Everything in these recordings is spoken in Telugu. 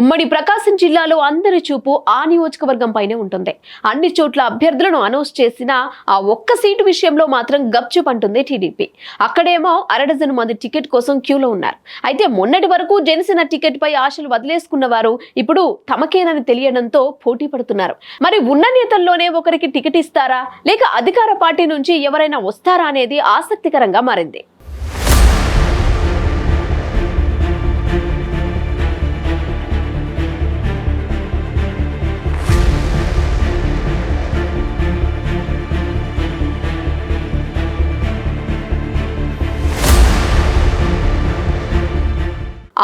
ఉమ్మడి ప్రకాశం జిల్లాలో అందరి చూపు ఆ నియోజకవర్గంపైనే ఉంటుంది. అన్ని చోట్ల అభ్యర్థులను అనౌన్స్ చేసిన ఆ ఒక్క సీటు విషయంలో మాత్రం గప్చుప్ అంటుంది టీడీపీ. అక్కడేమో అరడజను మంది టికెట్ కోసం క్యూలో ఉన్నారు. అయితే మొన్నటి వరకు జనసేన టికెట్ పై ఆశలు వదిలేసుకున్న వారు ఇప్పుడు తమకేనని తెలియడంతో పోటీ పడుతున్నారు. మరి ఉన్న నేతల్లోనే ఒకరికి టికెట్ ఇస్తారా? లేక అధికార పార్టీ నుంచి ఎవరైనా వస్తారా అనేది ఆసక్తికరంగా మారింది.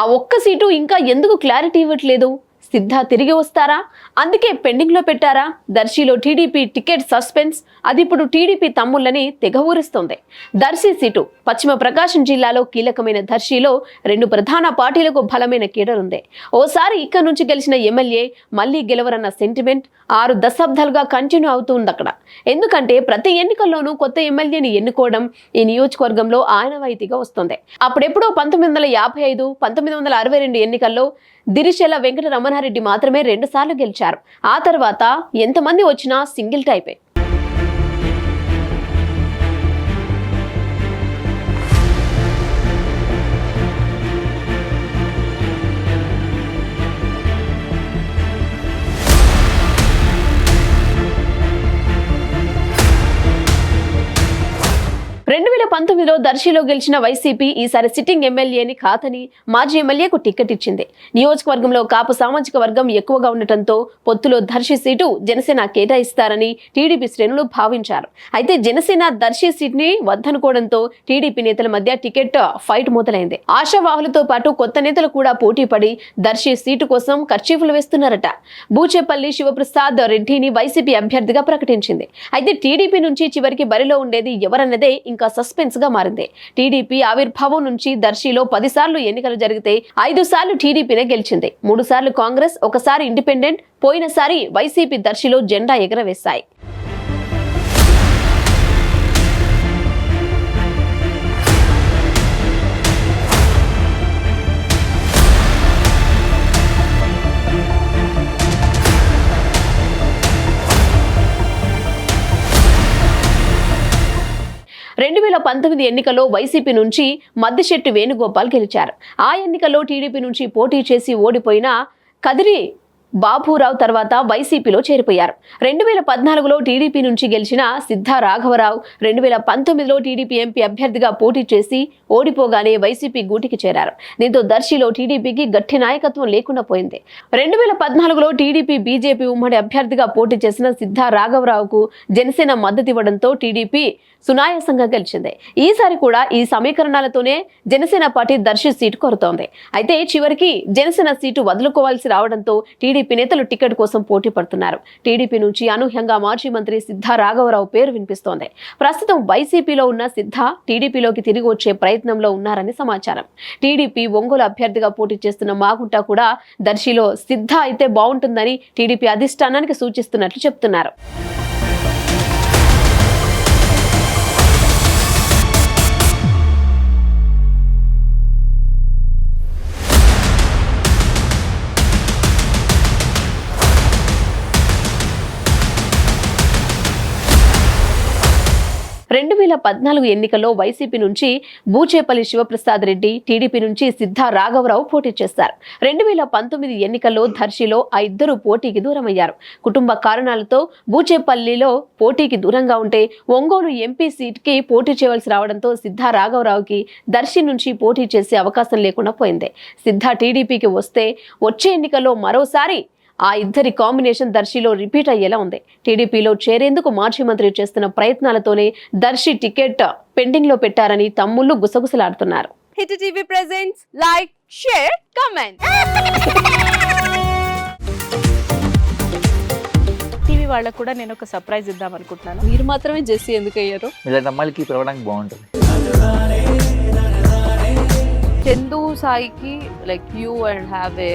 ఆ ఒక్క సీటు ఇంకా ఎందుకు క్లారిటీ ఇవ్వట్లేదు? సిద్ధ తిరిగి వస్తారా? అందుకే పెండింగ్లో పెట్టారా? దర్శిలో టీడీపీ టికెట్ సస్పెన్స్. అది ఇప్పుడు టీడీపీ తమ్ముళ్ళని తెగ ఊరిస్తోంది. దర్శి సీటు. పశ్చిమ ప్రకాశం జిల్లాలో కీలకమైన దర్శిలో రెండు ప్రధాన పార్టీలకు బలమైన కీడలుంది ఓసారి ఇక్కడ నుంచి గెలిచిన ఎమ్మెల్యే మళ్ళీ గెలవరన్న సెంటిమెంట్ ఆరు దశాబ్దాలుగా కంటిన్యూ అవుతుంది అక్కడ ఎందుకంటే ప్రతి ఎన్నికల్లోనూ కొత్త ఎమ్మెల్యేని ఎన్నుకోవడం ఈ నియోజకవర్గంలో ఆయనవాయితీగా వస్తుంది. అప్పుడెప్పుడో పంతొమ్మిది వందల యాభై ఐదు పంతొమ్మిది వందల అరవై రెండు ఎన్నికల్లో దిరిశెల వెంకట రమణారెడ్డి మాత్రమే రెండు సార్లు గెలిచారు. ఆ తర్వాత ఎంతమంది వచ్చినా సింగిల్ టైపే. రెండు వేల పంతొమ్మిదిలో దర్శిలో గెలిచిన వైసీపీ ఈసారి సిట్టింగ్ ఎమ్మెల్యేని కాదని మాజీ ఎమ్మెల్యేకు టికెట్ ఇచ్చింది. నియోజకవర్గంలో కాపు సామాజిక వర్గం ఎక్కువగా ఉండటంతో పొత్తులో దర్శి సీటు జనసేన కేటాయిస్తారని టీడీపీ శ్రేణులు భావించారు. అయితే జనసేన దర్శి సీట్ని వద్దనుకోవడంతో టీడీపీ నేతల మధ్య టికెట్ ఫైట్ మొదలైంది. ఆశావాహులతో పాటు కొత్త నేతలు కూడా పోటీ పడి దర్శి సీటు కోసం ఖర్చీఫులు వేస్తున్నారట. బూచేపల్లి శివప్రసాద్ రెడ్డిని వైసీపీ అభ్యర్థిగా ప్రకటించింది. అయితే టీడీపీ నుంచి చివరికి బరిలో ఉండేది ఎవరన్నదే ఇంకా సస్పెన్స్గా మారింది. టీడీపీ ఆవిర్భావం నుంచి దర్శిలో పదిసార్లు ఎన్నికలు జరిగితే ఐదు సార్లు టీడీపీనే గెలిచింది. మూడు సార్లు కాంగ్రెస్ ఒకసారి ఇండిపెండెంట్ పోయినసారి వైసీపీ దర్శిలో జెండా ఎగరవేశాయి. రెండు వేల పంతొమ్మిది ఎన్నికల్లో వైసీపీ నుంచి మద్దిశెట్టి వేణుగోపాల్ గెలిచారు. ఆ ఎన్నికల్లో టీడీపీ నుంచి పోటీ చేసి ఓడిపోయిన కదిరి బాబురావు తర్వాత వైసీపీలో చేరిపోయారు. రెండు వేల పద్నాలుగులో టీడీపీ నుంచి గెలిచిన సిద్ధ రాఘవరావు రెండు వేల పంతొమ్మిదిలో టీడీపీ ఎంపీ అభ్యర్థిగా పోటీ చేసి ఓడిపోగానే వైసీపీ గూటికి చేరారు. దీంతో దర్శిలో టీడీపీకి గట్టి నాయకత్వం లేకుండా పోయింది. రెండు వేల పద్నాలుగులో టీడీపీ బీజేపీ ఉమ్మడి అభ్యర్థిగా పోటీ చేసిన సిద్ధ రాఘవరావుకు జనసేన మద్దతు ఇవ్వడంతో టీడీపీ సునాయాసంగా గెలిచింది. ఈసారి కూడా ఈ సమీకరణాలతోనే జనసేన పార్టీ దర్శి సీటు కోరుతోంది. అయితే చివరికి జనసేన సీటు వదులుకోవాల్సి రావడంతో టీడీపీ నేతలు టికెట్ కోసం పోటీ పడుతున్నారు. టీడీపీ నుంచి అనూహ్యంగా మాజీ మంత్రి సిద్ధ రాఘవరావు పేరు వినిపిస్తోంది. ప్రస్తుతం వైసీపీలో ఉన్న సిద్ధ టీడీపీలోకి తిరిగి వచ్చే ప్రయత్నంలో ఉన్నారని సమాచారం. టీడీపీ ఒంగోలు అభ్యర్థిగా పోటీ చేస్తున్న మాగుంట కూడా దర్శిలో సిద్ధ అయితే బాగుంటుందని టీడీపీ అధిష్టానానికి సూచిస్తున్నట్లు చెప్తున్నారు. రెండు వేల పద్నాలుగు ఎన్నికల్లో వైసీపీ నుంచి బూచేపల్లి శివప్రసాద్ రెడ్డి టీడీపీ నుంచి సిద్ధ రాఘవరావు పోటీ చేశారు. రెండు వేల పంతొమ్మిది ఎన్నికల్లో దర్శిలో ఆ ఇద్దరు పోటీకి దూరమయ్యారు. కుటుంబ కారణాలతో బూచేపల్లిలో పోటీకి దూరంగా ఉంటే ఒంగోలు ఎంపీ సీట్కి పోటీ చేయవలసి రావడంతో సిద్ధ రాఘవరావుకి దర్శి నుంచి పోటీ చేసే అవకాశం లేకుండా పోయింది. సిద్ధ టీడీపీకి వస్తే వచ్చే ఎన్నికల్లో మరోసారి ఆ ఇద్దరి కాంబినేషన్ దర్శిలో రిపీట్ అయ్యేలా ఉంది. టీడీపీలో చేరేందుకు మాజీ మంత్రి చేస్తున్న ప్రయత్నాలతోనే దర్శి టికెట్ పెండింగ్లో పెట్టారని తమ్ముళ్ళు గుసగుసలాడుతున్నారు. Hit TV presents like share comment. TV వాళ్ళకు కూడా నేను ఒక సర్ప్రైజ్ ఇద్దాం అనుకుంటున్నాను. మీరు మాత్రమే జెస్సీ ఎందుకు అయ్యారు ఇలాంటి అమ్మాయిలకి పిలవడానికి బాగుంటుంది. చందు సాయికి like you and have a